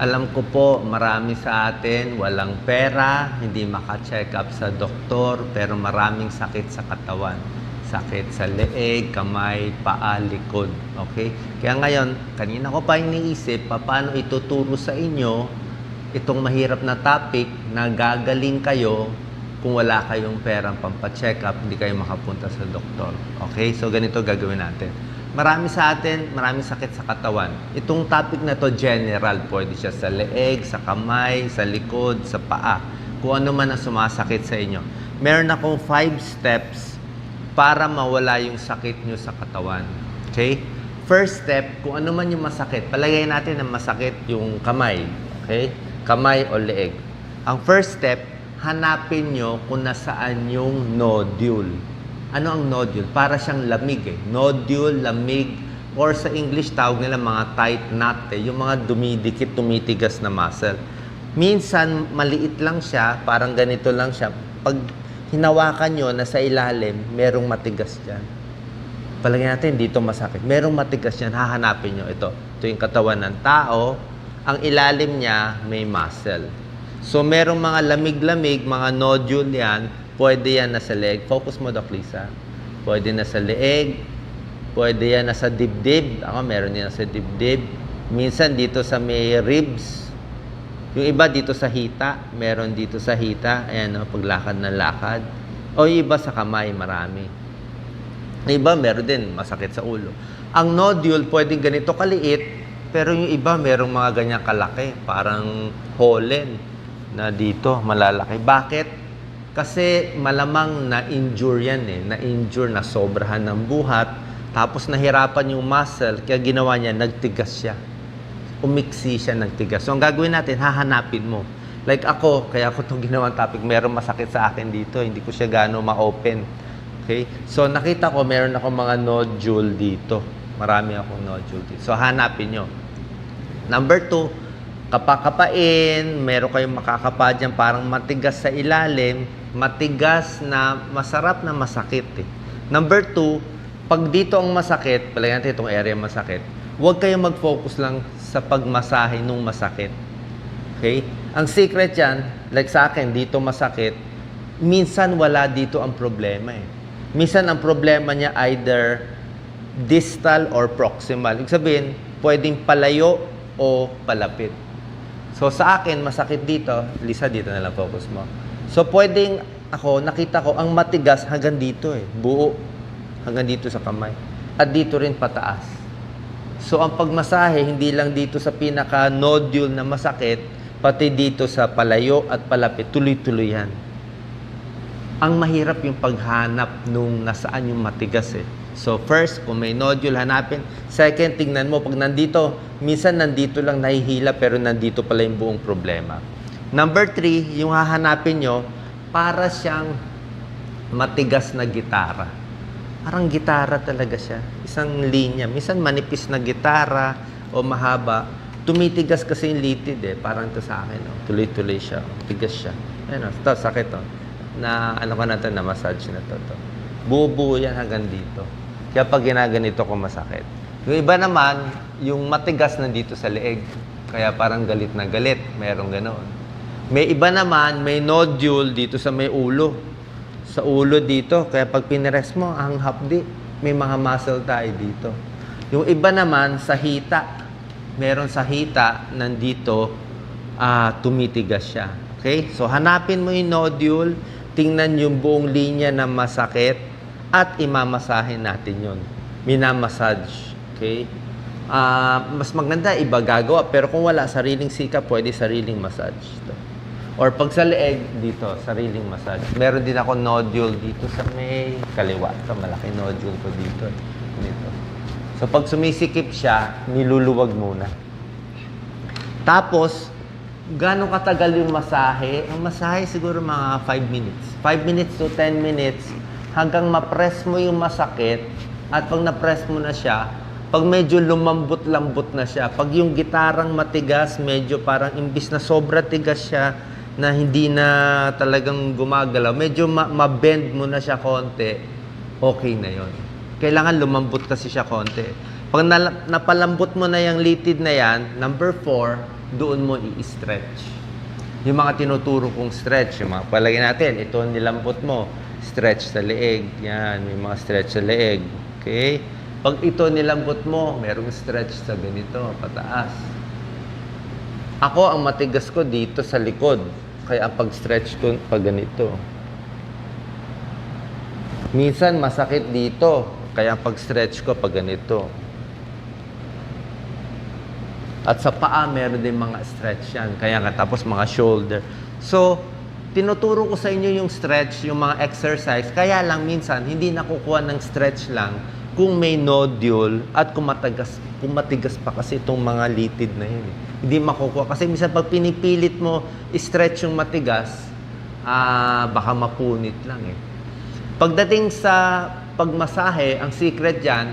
Alam ko po, marami sa atin walang pera, hindi maka-check up sa doktor, pero maraming sakit sa katawan. Sakit sa leeg, kamay, paa, likod. Okay? Kaya ngayon, kanina ko pa iniisip, paano ituturo sa inyo itong mahirap na topic na gagaling kayo kung wala kayong perang pampacheck up, hindi kayo makapunta sa doktor. Okay? So, ganito gagawin natin. Marami sa atin, maraming sakit sa katawan. Itong topic na to general, pwede siya sa leeg, sa kamay, sa likod, sa paa. Kung ano man ang sumasakit sa inyo. Meron akong five steps para mawala yung sakit nyo sa katawan. Okay? First step, kung ano man yung masakit, palagay natin na masakit yung kamay. Okay? Kamay o leeg. Ang first step, hanapin nyo kung nasaan yung nodule. Ano ang nodule? Para siyang lamig eh. Nodule, lamig, or sa English tawag nila mga tight knot eh. Yung mga dumidikit, tumitigas na muscle. Minsan, maliit lang siya, parang ganito lang siya. Pag hinawakan nyo na sa ilalim, merong matigas dyan. Palagay natin, dito masakit. Merong matigas yan, hahanapin nyo. Ito, ito yung katawan ng tao. Ang ilalim niya, may muscle. So, merong mga lamig-lamig, mga nodule yan. Pwede yan nasa leg. Focus mo, Doc Lisa. Pwede nasa leeg. Pwede yan nasa dibdib. Ako, meron yan nasa dibdib. Minsan dito sa may ribs. Yung iba dito sa hita. Meron dito sa hita. Ayan, no, paglakad ng lakad. O iba sa kamay, marami. Iba, meron din masakit sa ulo. Ang nodule, pwedeng ganito kaliit, pero yung iba, merong mga ganyan kalaki. Parang holen na dito, malalaki. Bakit? Kasi malamang na-injure yan eh. Na-injure, na sobrahan ng buhat. Tapos nahirapan yung muscle, kaya ginawa niya, nagtigas siya. Umiksi siya, nagtigas. So ang gagawin natin, hahanapin mo. Like ako, kaya ako itong ginawang topic, meron masakit sa akin dito. Hindi ko siya gano'ng ma-open. Okay? So nakita ko, meron ako mga nodule dito. Marami akong nodule dito. So hanapin nyo. Number two, kapakapain, meron kayong makakapa dyan, parang matigas sa ilalim, matigas na masarap na masakit eh. Number two, pag dito ang masakit, palagyan natin itong area masakit, huwag kayong mag-focus lang sa pagmasahe nung masakit. Okay? Ang secret yan, like sa akin, dito masakit, minsan wala dito ang problema eh. Minsan ang problema niya either distal or proximal. Ibig sabihin, pwedeng palayo o palapit. So sa akin, masakit dito. Lisa, dito na lang focus mo. So pwedeng ako, nakita ko, ang matigas hanggang dito eh. Buo. Hanggang dito sa kamay. At dito rin pataas. So ang pagmasahe, hindi lang dito sa pinaka-nodule na masakit, pati dito sa palayo at palapit, tuloy-tuloy yan. Ang mahirap yung paghanap nung nasaan yung matigas eh. So first, kung may nodule, hanapin. Second, tingnan mo, pag nandito, minsan nandito lang nahihila pero nandito pala yung buong problema. Number three, yung hahanapin nyo, para siyang matigas na gitara. Parang gitara talaga siya. Isang linya. Minsan manipis na gitara o mahaba. Tumitigas kasi yung litid eh. Parang ito sa akin. Oh. Tuloy-tuloy siya. Oh. Tigas siya. Ayun oh. Ito, sakit oh. Na ano ko na ito, na massage na to. to. Buo-buo yan hanggang dito. Kaya pag ginaganito ko masakit. Yung iba naman, yung matigas na dito sa leeg. Kaya parang galit na galit. Merong ganoon. May iba naman, may nodule dito sa may ulo. Sa ulo dito. Kaya pag pinres mo, ang hapdi. May mga muscle tayo dito. Yung iba naman, sa hita. Meron sa hita, nandito, ah, tumitigas siya. Okay? So, hanapin mo yung nodule. Tingnan yung buong linya na masakit. At imamasahin natin yon Minamassage. Okay? Ah, mas maganda iba gagawa pero kung wala sariling sikap pwede sariling massage to. Or pag sa leeg dito sariling massage. Meron din ako nodule dito sa may kaliwa. Ito malaki nodule ko dito. Dito. So pag sumisikip siya, niluluwag muna. Tapos gaano katagal yung masahe? Ang masahe siguro mga 5 minutes. 5 minutes to 10 minutes hanggang ma-press mo yung masakit at pag na-press mo na siya, pag medyo lumambot-lambot na siya, pag yung gitarang matigas, medyo parang imbis na sobra tigas siya, na hindi na talagang gumagalaw, medyo ma- ma-bend mo na siya konti, okay na yon. Kailangan lumambot kasi siya konti. Pag nal- napalambot mo na yung litid na yan, number four, doon mo i-stretch. Yung mga tinuturo kong stretch, yung mga palagay natin, ito nilambot mo, stretch sa leeg, yan, may mga stretch sa leeg, okay? Pag ito nilambot mo, merong stretch sa ganito, pataas. Ako, ang matigas ko dito sa likod, kaya ang pag-stretch ko pag ganito. Minsan masakit dito, kaya ang pag-stretch ko pag ganito. At sa paa, meron din mga stretch yan. Kaya nga, tapos mga shoulder. So, tinuturo ko sa inyo yung stretch, yung mga exercise. Kaya lang, minsan, hindi nakukuha ng stretch lang kung may nodule at kung matigas, kung matigas pa kasi itong mga litid na yun. Hindi makukuha. Kasi minsan, pag pinipilit mo stretch yung matigas, ah, baka mapunit lang eh. Pagdating sa pagmasahe, ang secret dyan,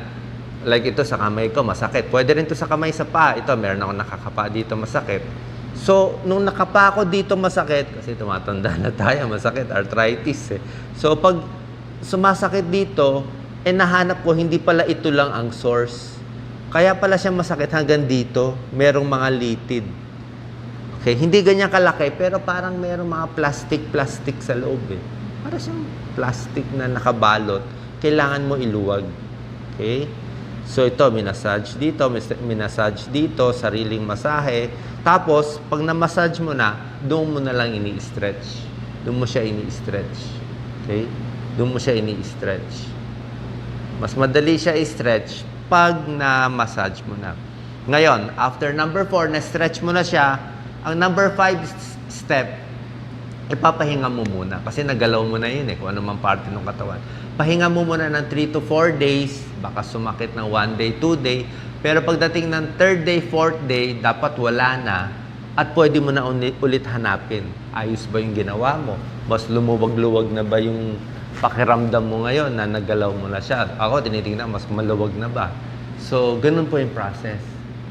like ito sa kamay ko, masakit. Pwede rin to sa kamay sa paa. Ito, meron ako nakakapa dito, masakit. So, nung nakapa ako dito masakit, kasi tumatanda na tayo, masakit, arthritis eh. So, pag sumasakit dito, eh nahanap ko, hindi pala ito lang ang source. Kaya pala siya masakit hanggang dito, merong mga litid. Okay, hindi ganyan kalaki, pero parang merong mga plastic-plastic sa loob eh. Para siyang plastic na nakabalot, kailangan mo iluwag. Okay? So ito, minasage dito, minasage dito, sariling masahe. Tapos, pag na-massage mo na, doon mo na lang ini-stretch. Doon mo siya ini-stretch. Okay? Doon mo siya ini-stretch. Mas madali siya i-stretch pag na-massage mo na. Ngayon, after number 4, na-stretch mo na siya, ang number 5 step, ipapahinga mo muna. Kasi nagalaw mo na yun eh, kung ano mang parte ng katawan. Pahinga mo muna ng 3 to 4 days, baka sumakit ng 1 day, 2 day. Pero pagdating ng 3rd day, 4th day, dapat wala na at pwede mo na ulit hanapin. Ayos ba yung ginawa mo? Mas lumuwag-luwag na ba yung pakiramdam mo ngayon na nagalaw mo na siya? Ako, tinitingnan, mas maluwag na ba? So, ganun po yung process.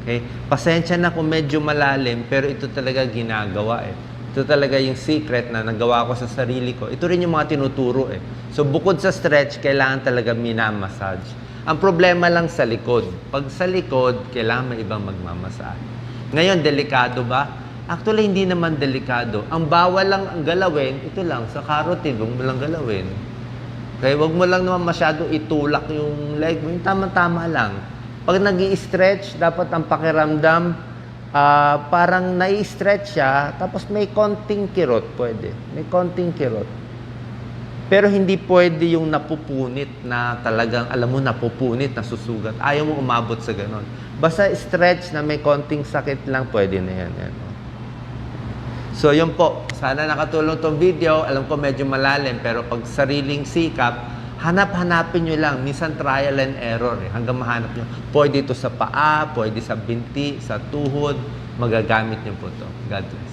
Okay? Pasensya na kung medyo malalim, pero ito talaga ginagawa eh. Ito talaga yung secret na nagawa ko sa sarili ko. Ito rin yung mga tinuturo eh. So, bukod sa stretch, kailangan talaga minamassage. Ang problema lang sa likod. Pag sa likod, kailangan may ibang magmamassage. Ngayon, delikado ba? Actually, hindi naman delikado. Ang bawal lang ang galawin, ito lang, sa carotid, huwag mo lang galawin. Kaya huwag mo lang naman masyado itulak yung leg mo. Yung tama-tama lang. Pag nag stretch dapat ang pakiramdam, ah, parang nai-stretch siya, tapos may konting kirot, pwede. May konting kirot. Pero hindi pwede yung napupunit na talagang, alam mo, napupunit, nasusugat. Ayaw mo umabot sa ganon. Basta stretch na may konting sakit lang, pwede na yan. yan. So, yun po. Sana nakatulong tong video. Alam ko medyo malalim, pero pag sariling sikap, hanap-hanapin nyo lang. Minsan trial and error eh, hanggang mahanap nyo. Pwede ito sa paa, pwede sa binti, sa tuhod. Magagamit nyo po to. God bless.